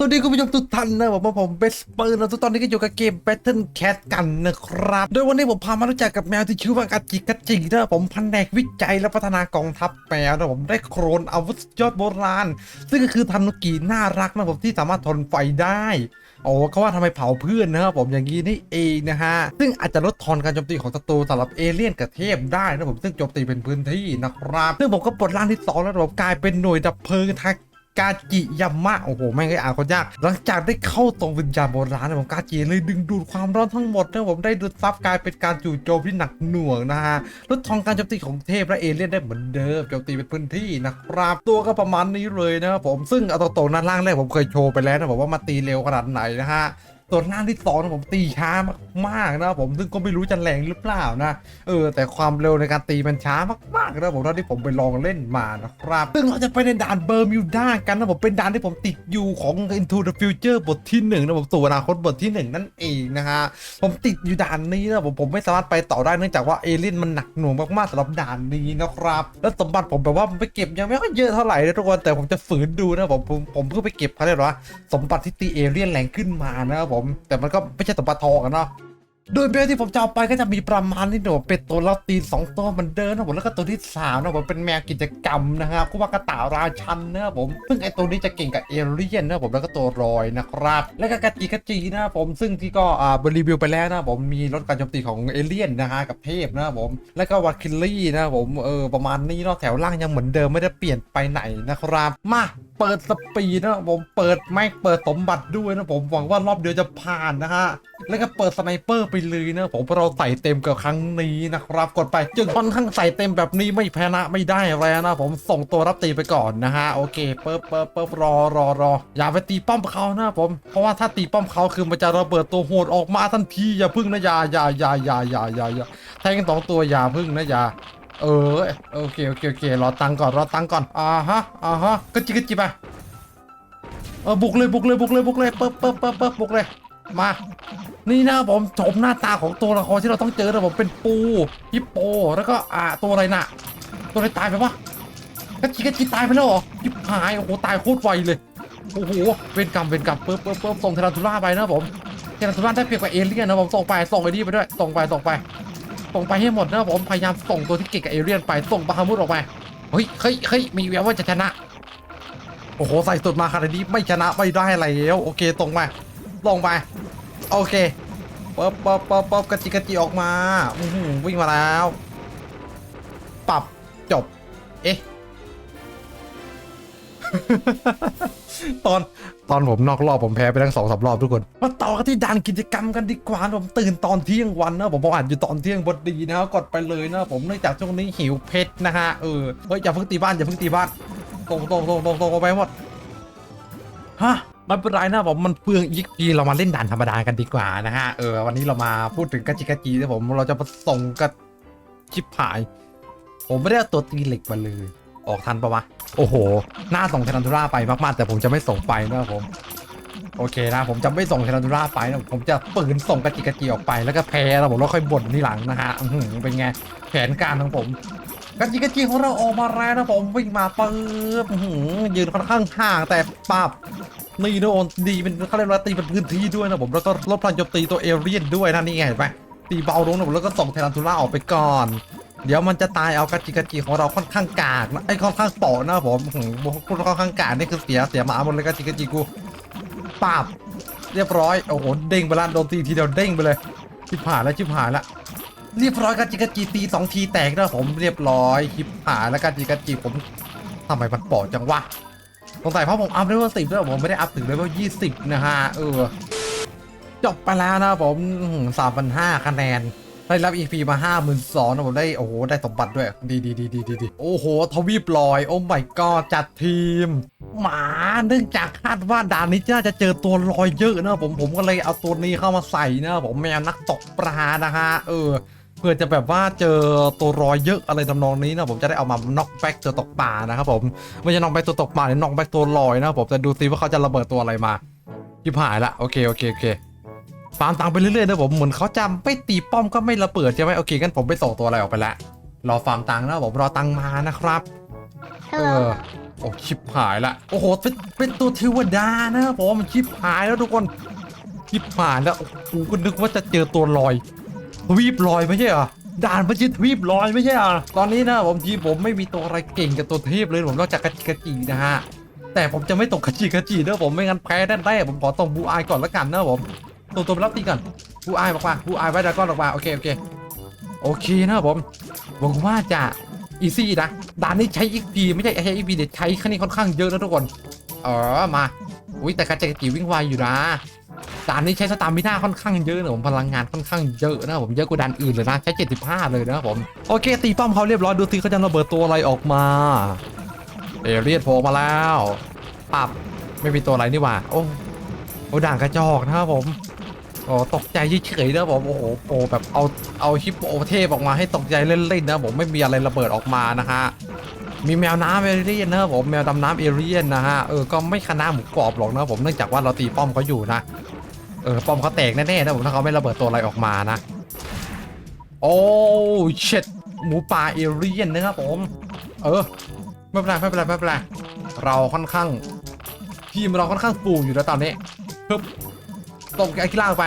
สวัสดีคุณผู้ชมทุกท่านนะผมว่าผมเบสเปิร์นะทุกตอนนี้ก็อยู่กับเกม Battle Cat กันนะครับ โดยวันนี้ผมพามารู้จักกับแมวที่ชื่อว่ากาจิกาจินะผมแผนกวิจัยและพัฒนากองทัพแมวนะผมได้โครนอาวุธยอดโบราณ ซึ่งก็คือทันุกิน่ารักนะผมที่สามารถทนไฟได้โอ้เขาว่าทำไมเผาเพื่อนนะครับผมอย่างนี้นี่เองนะฮะ ซึ่งอาจจะลดทอนการโจมตีของศัตรูสำหรับเอเลี่ยนกับเทพได้นะผมซึ่งโจมตีเป็นพื้นที่นะครับ ซึ่งผมก็ปลดร่างที่สองแล้วนะผมกลายเป็นหน่วยดับเพลิงทาง กาจิยามะโอ้โหแม่งไอ้อ่านคนยาก หลังจากได้เข้าตรงวิญญาณโบราณนะผมกาจิเลยดึงดูดความร้อนทั้งหมดนะผมได้ดูดซับกลายเป็นการจู่โจมที่หนักหน่วงนะฮะลดทองการโจมตีของเทพและเอเลี่ยนได้เหมือนเดิมโจมตีเป็นพื้นที่นะครับตัวก็ประมาณนี้เลยนะครับผมซึ่งเอาตรงๆนะร่างแรกผมเคยโชว์ไปแล้วนะผมว่ามาตีเร็วขนาดไหนนะฮะส่วนร่างที่สองผมตีช้ามาก ๆนะผมซึ่งก็ไม่รู้จะแรงหรือเปล่านะเออแต่ความเร็วในการตีมันช้ามากๆนะผมเท่าที่ผมไปลองเล่นมานะครับซึ่งเราจะไปในด่านเบอร์มิวด้ากันนะผมเป็นด่านที่ผมติดอยู่ของ Into the Future บทที่หนึ่งนะผมสู่อนาคตบทที่หนึ่งนั่นเองนะฮะผมติดอยู่ด่านนี้นะผมผมไม่สามารถไปต่อได้เนื่องจากว่าเอเลี่ยนมันหนักหน่วงมากๆสำหรับด่านนี้นะครับ แล้วสมบัติผมแบบว่ามันไปเก็บยังไม่ค่อยเยอะเท่าไหร่นะทุกคนแต่ผมจะฝืนดูนะผมผมผมเพื่อไปเก็บเขาเรียกว่าสมบัติที่ตีเอเลี่ยนแรงขึ้นมานะครับผมแต่มันก็ไม่ใช่สมบัติทองอะเนาะ โดยเบลที่ผมจะเอาไปก็จะมีประมาณนี้นะผมเป็นตัวลาตีนสองตัวเหมันเดิมนะผมแล้วก็ตัวที่สามนะผมเป็นแมวกิจกรรมนะครับคุวากาตาราชันนะครับผมซึ่งไอตัวนี้จะเก่งกับเอเลี่ยนนะผมแล้วก็ตัวรอยนะครับ แล้วก็กาจิกาจีนะผมซึ่งที่ก็อ่าบรีวิวไปแล้วนะผมมีลดการโจมตีของเอเลี่ยนนะฮะกับเทพนะผมแล้วก็วาคิลลี่นะผมเออประมาณนี้เนาะแถวล่างยังเหมือนเดิมไม่ได้เปลี่ยนไปไหนนะครับมา เปิดสปีดนะผมเปิดแม็กเปิดสมบัติด้วยนะผมหวังว่ารอบเดียวจะผ่านนะฮะแล้วก็เปิดสไนเปอร์ไปเลยนะผมเราใส่เต็มกับครั้งนี้นะครับกดไปจึงค่อนข้างใส่เต็มแบบนี้ไม่แพ้นะไม่ได้แล้วนะผมส่งตัวรับตีไปก่อนนะฮะโอเคเปิบเปิบเปิบรอรอรออย่าไปตีป้อมเขานะผม เพราะว่าถ้าตีป้อมเขาคือมันจะระเบิดตัวโหดออกมาทันทีอย่าพึ่งนะยาอย่าอย่าอย่าอย่าอย่าอย่าแทงสองตัวอย่าพึ่งนะอย่า เออโอเคโอเคโอเครอตังก่อนรอตังก่อนอ่าฮะอ่าฮะก็จิกก็จิไปเออบุกเลยบุกเลยบุกเลยบุกเลยเปิบเปิบเปิบเปิบบุกเลยมา นี่นะผมชมหน้าตาของตัวละครที่เราต้องเจอนะผมเป็นปูฮิปโปแล้วก็อ่าตัวอะไรน่ะ ตัวอะไรตายไปวะกระจิกระจิตายไปแล้วเหรอยิบหายโอ้โหตายโคตรไวเลยโอ้โหเวรกรรมเวรกรรมเปิ๊บเปิ๊บเปิ๊บส่งเทรันทูล่าไปนะผมเทรันทูล่าได้เปรียบกว่าเอเลี่ยนนะผมส่งไปส่งไอ้นี่ไปด้วยส่งไปส่งไป ส่งไปให้หมดนะผมพยายามส่งตัวที่เก่งกับเอเลี่ยนไปส่งบาฮามุดออกไปเฮ้ยเฮ้ยเฮ้ยมีแววว่าจะชนะ โอ้โหใส่สุดมาขนาดนี้ไม่ชนะไม่ได้อะไรแล้วโอเคตรงไปตรงไปโอเคป๊บป๊บป๊บป๊บกระจิกระจิออกมาอื้อหือวิ่งมาแล้ว ปรับจบ เอ๊ะ ตอนตอนผมนอกรอบผมแพ้ไปทั้งสองสามรอบทุกคนมาต่อกันที่ด่านกิจกรรมกันดีกว่าผมตื่นตอนเที่ยงวันนะผมบอกอ่านอยู่ตอนเที่ยงบดดีนะกดไปเลยนะผมเนื่องจากช่วงนี้หิวเพชรนะฮะเออเฮ้ยอย่าเพิ่งตีบ้านอย่าเพิ่งตีบ้านตรงตรงตรงตรงตรงไปหมดฮะมันเป็นไรนะผมมันเปลืองอีกทีเรามาเล่นด่านธรรมดากันดีกว่านะฮะเออวันนี้เรามาพูดถึงกาจิกาจีนะผมเราจะมาส่งกับชิปหาย ผมไม่ได้ตัวตีเหล็กมาเลย ออกทันปะวะ โอ้โห หน้าส่งเทนันทูราไปมากๆ แต่ผมจะไม่ส่งไปนะครับผม โอเคนะ ผมจะไม่ส่งเทนันทูราไปนะ ผมจะปืนส่งกาจิกาจีออกไป แล้วก็แพ้แล้วผมแล้วค่อยบ่นที่หลังนะฮะอื้อหือเป็นไง แผนการของผมกาจิกาจิของเราออกมาแล้วนะผมวิ่งมาปึ๊บอื้อหือยืนค่อนข้างห่างแต่ปับนี่นะโอนดีเป็นเขาเรียกว่าตีเป็นพื้นที่ด้วยนะผมแล้วก็ลดพลังโจมตีตัวเอเรียนด้วยนะนี่ไงเห็นไหมตีเบาลงนะผมแล้วก็ส่งเทนันทูล่าออกไปก่อน เดี๋ยวมันจะตายเอากาจิกาจิของเราค่อนข้างกากนะไอ้ค่อนข้างโปะนะผมอื้อหือพูดค่อนข้างกากนี่คือเสียเสียหมาหมดเลยกาจิกาจิกูปับเรียบร้อยโอ้โหเด้งไปละโดนตีทีเดียวเด้งไปเลยชิบหายแล้วชิบหายแล้วเรียบร้อยกาจิกาจีตีสองทีแตกนะผมเรียบร้อยคลิปหายแล้วกาจิกาจีผมทำไมมันปอดจังวะสงสัยเพราะผมอัพเลเวลสิบแล้วผมไม่ได้อัพถึงเลเวลยี่สิบนะฮะเออจบไปแล้วนะผมสามพันห้าคะแนน ได้รับ EP มาห้าหมื่นสองนะผมได้ โอ้โห ได้สมบัติด้วย ดีดีดีดีดีดโอ้โห ทวีปลอย โอ้ my god จัดทีม หมา เนื่องจากคาดว่าด่านนี้น่าจะเจอตัวลอยเยอะนะผมผมก็เลยเอาตัวนี้เข้ามาใส่นะผมแมวนักตกปลานะฮะ เออเพื่อจะแบบว่าเจอตัวรอยเยอะอะไรทำนองนี้นะผมจะได้เอามาน็อกแบ็กตัวตกปลานะครับผมไม่ใช่น็อกแบ็กตัวตกปลาเนี่ยน็อกแบ็กตัวลอยนะผมจะดูซิว่าเขาจะระเบิดตัวอะไรมายิบหายละโอเคโอเคโอเค ฟาร์มตังค์ไปเรื่อยๆนะผมเหมือนเขาจำไม่ตีป้อมก็ไม่ระเบิดใช่ไหมโอเคงั้นผมไปส่งตัวอะไรออกไปละรอฟาร์มตังค์นะผมรอตังค์มานะครับเอ Hello. อโอ้ชิบหายละโอ้โหเป็นเป็นตัวเทวดานะครับผมชิบหายแล้วทุกคนชิบหายแล้วโอ้โหกูก็นึกว่าจะเจอตัวลอยทวีปลอยไม่ใช่เหรอด่านมันชื่อทวีปลอยไม่ใช่เหรอตอนนี้นะผมทีมผมไม่มีตัวอะไรเก่งกับตัวเทพเลยผมนอกจากกระจิกระจีนะฮะแต่ผมจะไม่ตกกระจิกระจีนะผมไม่งั้นแพ้แน่ๆผมขอตรงบูอายก่อนละกันนะผม ตัวตัวไปรับตีก่อนบูอายบอกว่าบูอายไว้ดราก้อนออกมาโอเคโอเคโอเคนะครับผมหวังว่าจะอีซี่นะด่านนี้ใช้ XP ไม่ใช่ใช้ XP เด็ดใช้คันนี้ค่อนข้างเยอะนะทุกคนเออมาอุ้ยแต่กระจายจีวิ่งไวอยู่นะด่านนี้ใช้สตามิน่าค่อนข้างเยอะนะผมพลังงานค่อนข้างเยอะนะผมเยอะกว่าด่านอื่นเลยนะใช้75 เลยนะครับผมโอเค ตีป้อมเขาเรียบร้อยดูสิเขาจะระเบิดตัวอะไรออกมาเอเรียนโผล่มาแล้วปับไม่มีตัวอะไรนี่หว่าโอ้โอ้ด่านกระจอกนะครับผม โอ้ตกใจเฉยๆนะผมโอ้โหโปรแบบเอาเอาฮิปโปเทพออกมาให้ตกใจเล่นๆนะผมไม่มีอะไรระเบิดออกมานะฮะมีแมวน้ำเอเรียนนะครับผมแมวดำน้ำเอเรียนนะฮะเออก็ไม่คณะหมูกรอบหรอกนะผมเนื่องจากว่าเราตีป้อมเขาอยู่นะเออป้อมเขาแตกแน่ๆนะผมถ้าเขาไม่ระเบิดตัวอะไรออกมานะ โอ้เช็ดหมูป่าเอเรียนนะครับผม เออไม่เป็นไรไม่เป็นไรไม่เป็นไรเราค่อนข้างทีมเราค่อนข้างฟูอยู่แล้วตอนนี้ปึ๊บ ตกไอ้กีฬาออกไป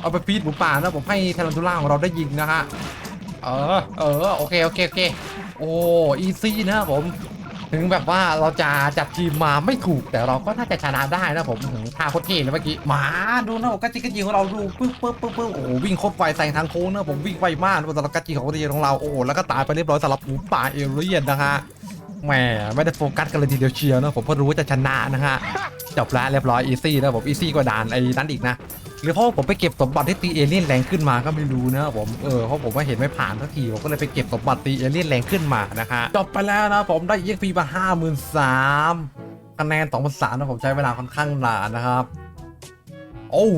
เอาไปฟีดหมูป่านะผมให้เทลันทูล่าของเราได้ยิงนะฮะ เออ เออ โอเค โอเค โอเค โอ้ อีซี่นะผม ถึงแบบว่าเราจะจัดทีมมาไม่ถูกแต่เราก็น่าจะชนะได้นะผมถึงท่าโคตรเท่เลยเมื่อกี้ มาดูนะผมกระจิกกระจิของเราดูปึ๊บปึ๊บปึ๊บปึ๊บโอ้วิ่งโคตรไวใส่ทางโค้งนะผมวิ่งไวมากนะสำหรับกระจิของของเรา โอ้แล้วก็ตายไปเรียบร้อยสำหรับหมูป่าเอเรียนนะฮะแหมไม่ได้โฟกัสกันเลยทีเดียวเชียวนะผมก็รู้ว่าจะชนะนะฮะ จบแล้วเรียบร้อยอีซี่นะผมอีซี่กว่าด่านไอ้นั้นอีกนะหรือเพราะผมไปเก็บสมบัติที่ตีเอเลี่ยนแรงขึ้นมาก็ไม่รู้นะผมเออเพราะผมว่าเห็นไม่ผ่านสักทีผมก็เลยไปเก็บสมบัติตีเอเลี่ยนแรงขึ้นมานะฮะจบไปแล้วนะผมได้ EXP มาห้าหมื่นสามคะแนนสองพันสามนะผมใช้เวลาค่อนข้างนานนะครับ โอ้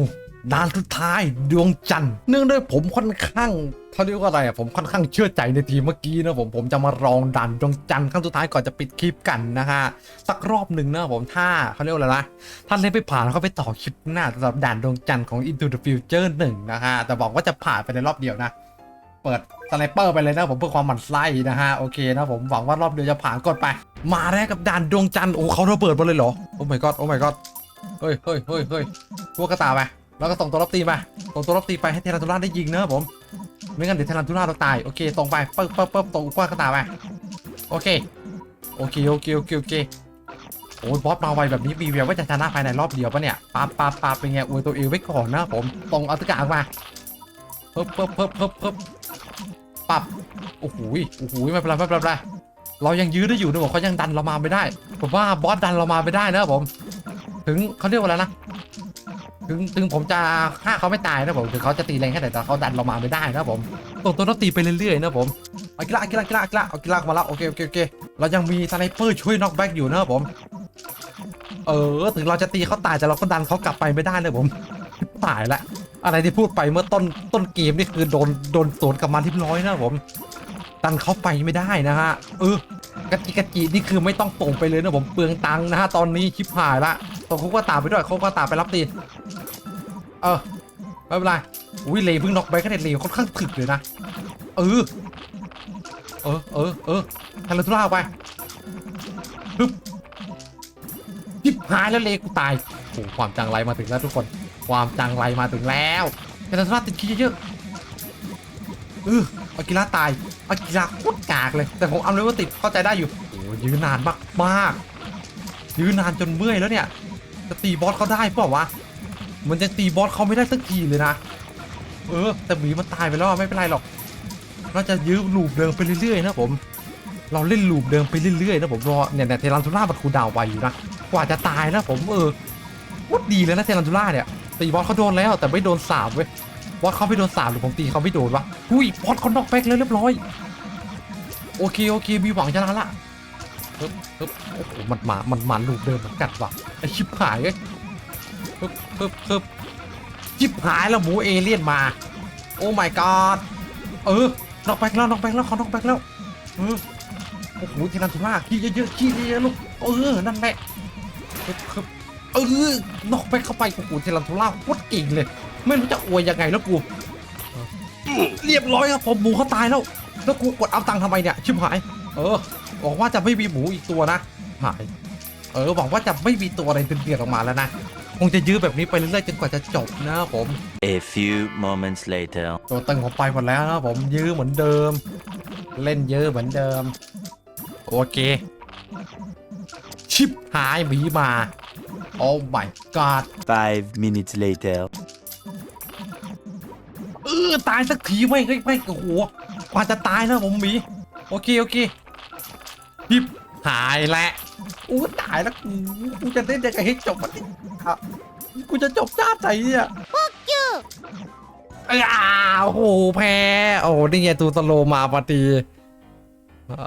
ด่านสุดท้ายดวงจันทร์เนื่องด้วยผมค่อนข้าง เขาเรียกว่าอะไรอะผมค่อนข้างเชื่อใจในทีมเมื่อกี้นะผมผมจะมาลองด่านดวงจันทร์ครั้งสุดท้ายก่อนจะปิดคลิปกันนะฮะสักรอบหนึ่งนะผมถ้าเขาเรียกว่าอะไรนะถ้าเล่นไปผ่านเขาไปต่อคลิปหน้าสำหรับด่านดวงจันทร์ของ Into the Future 1นะฮะแต่บอกว่าจะผ่านไปในรอบเดียวนะเปิดสไนเปอร์ไปเลยนะผมเพื่อความหมั่นไส้นะฮะโอเคนะผมหวังว่ารอบเดียวจะผ่านกดไป มาแรกกับด่านดวงจันทร์โอ้เขาระเบิดมาเลยเหรอโอ้ my god โอ้ my god เฮ้ยเฮ้ยเฮ้ยเฮ้ยพวกกระตายไปแล้วก็ส่งตัวรับตีไปส่งตัวรับตีไปให้เทรันทูล่าได้ยิงนะผม ไม่งั้นเดี๋ยวทรันทูล่าเราตาย โอเค ตรงไปเปึ๊บปึ๊บปึ๊บตรงพวกกระตายไป โอเค โอเค โอเค โอเค โอเค โอ้ยบอสมาไวแบบนี้มีแววว่าจะชนะภายในรอบเดียวปะเนี่ยปาปาปาเป็นไงอวยตัวเองไว้ก่อนนะผม ตรงเอาตะกร้ามาเพิ่มเพิ่มเพิ่มเพิ่มเพิ่มปับ โอ้โห โอ้โหยไม่เป็นไรไม่เป็นไรไม่เป็นไรเรายังยื้อได้อยู่นะผมเขายังดันเรามาไม่ได้ ผมว่าบอสดันเรามาไม่ได้นะผม ถึงเขาเรียกว่าอะไรนะ ถึงถึงผมจะฆ่าเขาไม่ตายนะผมถึงเขาจะตีแรงแค่ไหนแต่เขาดันเรามาไม่ได้นะผมตรงตัวเราตีไปเรื่อยๆนะผมเอากีฬากีฬากีฬากีฬาเอากีฬามาแล้วโอเคโอเคโอเคเรายังมีสไนเปอร์ช่วยน็อกแบ็กอยู่นะผมเออถึงเราจะตีเขาตายแต่เราก็ดันเขากลับไปไม่ได้เลยผมตายละอะไรที่พูดไปเมื่อต้นต้นเกมนี่คือโดนโดนสวนกลับมาที่ร้อยนะผมดันเขาไปไม่ได้นะฮะเออกะจิกะจินี่คือไม่ต้องส่งไปเลยนะผมเปลืองตังค์นะฮะตอนนี้ชิบหายละต้องเขาก็ตามไปด้วยเขาก็ตามไปรับตี เออไม่เป็นไรอุ้ยเลย์เพิ่งน็อกไปก็เด็ดเลย์ค่อนข้างถึกเลยนะเออเออเออเออทารุทุล่าไปปึ๊บชิบหายแล้วเลกูตายโอ้โหความจังไรมาถึงแล้วทุกคน ความจังไรมาถึงแล้วเทนสราติดขี้เยอะๆเอออากิระตายอากิระโคตรกากเลย แต่ผมเอาเลยว่าติดเข้าใจได้อยู่โอ้ยืนนานมากมากยืนนานจนเมื่อยแล้วเนี่ยจะตีบอสเขาได้เปล่าวะ มันยังตีบอสเขาไม่ได้สักทีเลยนะ เออ แต่หมีมันตายไปแล้วไม่เป็นไรหรอก เราจะยื้อลูปเดิมไปเรื่อยๆนะผม เราเล่นลูปเดิมไปเรื่อยๆนะผมรอเนี่ยเนี่ยเทรันทูล่ามันคูดาวไวอยู่นะ กว่าจะตายนะผมเออโคตรดีเลยนะเทรันทูล่าเนี่ยตีบอสเขาโดนแล้วแต่ไม่โดนสาบเว้ย บอสเขาไม่โดนสาบหรือผมตีเขาไม่โดนวะหุ้ยบอสเขานอกแบกแล้วเรียบร้อย โอเคโอเคมีหวังชนะละเฮ้ยเฮ้ยโอ้โหมันมา มันมาลูกเดิมเหมือนกันว่ะไอชิบหาย เอ้ยเฮ้ยเฮ้ยเฮ้ยชิบหายแล้วหมูเอเลี่ยนมา โอ้ my god เออนอกแบ็กแล้วนอกแบ็กแล้วเขานอกแบ็กแล้วเออโอ้โหเทรันทูล่าขี้เยอะๆขี้เยอะๆลูกเออนั่นแหละครับครับเออนอกไปเข้าไปโอ้โหเทลันโทล่าโคตรเก่งเลย ไม่รู้จะอวยยังไงแล้วกูเรียบร้อยครับผมหมูเขาตายแล้ว แล้วกูกดเอาตังค์ทำไมเนี่ยชิบหาย เออบอกว่าจะไม่มีหมูอีกตัวนะหาย เออหวังว่าจะไม่มีตัวอะไรเดือดออกมาแล้วนะ คงจะยื้อแบบนี้ไปเรื่อยๆจนกว่าจะจบนะครับผม A few moments later. ตัวตึงผมไปหมดแล้วนะครับผมยื้อเหมือนเดิม เล่นเยอะเหมือนเดิม โอเค ชิปหายหมีมา โอ้ my god Five minutes later. เออตายสักทีไม่ไม่ไม่โอ้โหกว่าจะตายนะผมหมี โอเค โอเคชิปหายแล้วอู้ตายแล้วกูกูจะเล่นยังไงให้จบมันเนี่ยอะ กูจะจบชาติไหนเนี่ยอ้าวโอ้โหแพ้ โอ้โหนี่ไงตูสโลมาพอดี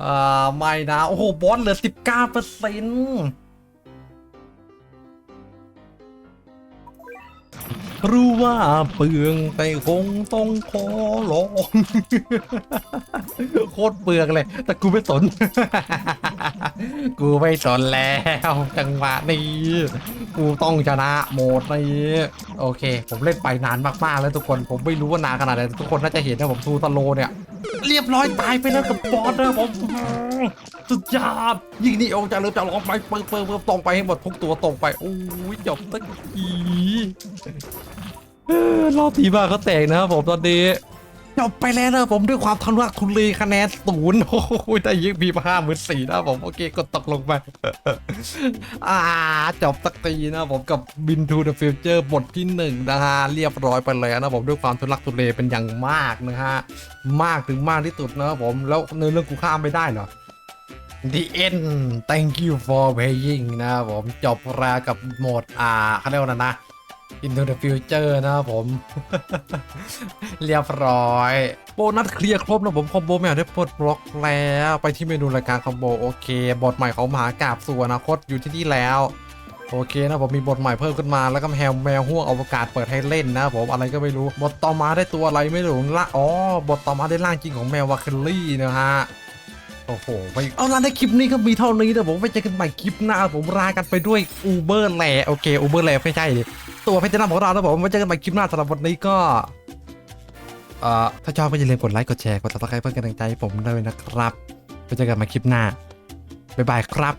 อ่าไม่นะ โอ้โห บอสเหลือ19เปอร์เซ็นต์ รู้ว่าเปลืองแต่คงต้องขอลอง โคตรเปลืองเลย แต่กูไม่สน กูไม่สนแล้วจังหวะนี้ กูต้องชนะโหมดนี้โอเค ผมเล่นไปนานมากๆแล้วทุกคน ผมไม่รู้ว่านานขนาดไหนทุกคนน่าจะเห็นนะผมทูตโลเนี่ย เรียบร้อยตายไปแล้วกับบอสนะผมสุดยอดยิงนี่องค์จะเริ่มจะลองไปเปิดเปิดเปิดตรงไปให้หมดทุกตัวตรงไปโอ้ยจบสักทีเออรอบทีบ้าเขาแตกนะครับผมตอนนี้ จบไปแล้วนะผมด้วยความทะลักทุเลคะแนนศูนย์โอ้ยได้ยิงพีมาห้าหมื่นสี่นะผมโอเคกดตกลงไป อ่าจบสักทีนะผมกับ Bin to the Future บทที่หนึ่งนะฮะเรียบร้อยไปแล้วนะผมด้วยความทุลักทุเลเป็นอย่างมากนะฮะ มากถึงมากที่สุดนะผมแล้วเนื้อเรื่องกูข้ามไม่ได้เหรอ The end thank you for playing นะผมจบรากับโหมดอ่าเขาเรียกว่านะ Into the Future นะครับผม เรียบร้อย โบนัสเคลียร์ครบนะผมคอมโบแมวได้ปลดบล็อกแล้วไปที่เมนูรายการคอมโบโอเค บทใหม่ของมหากาบสู่อนาคตอยู่ที่นี่แล้ว โอเคนะผมมีบทใหม่เพิ่มขึ้นมาแล้วก็แมวแมวห่วงอวกาศเปิดให้เล่นนะผมอะไรก็ไม่รู้บทต่อมาได้ตัวอะไรไม่รู้ละอ๋อบทต่อมาได้ร่างจริงของแมววาเคลลี่นะฮะโอ้โหไปเอาล่ะในคลิปนี้ก็มีเท่านี้นะผมไปเจอกันใหม่คลิปหน้าผมลากันไปด้วยอูเบอร์แหล่โอเคอูเบอร์แหล่ไม่ใช่ดิ ตัวเพชรนำของเรานะผมไว้เจอกันใหม่คลิปหน้าสำหรับวันนี้ก็เอ่อถ้าชอบก็อย่าลืมกดไลค์กดแชร์กดติดตามเพื่อเป็นกำลังใจให้ผมด้วยนะครับไปเจอกันใหม่คลิปหน้าบ๊ายบายครับ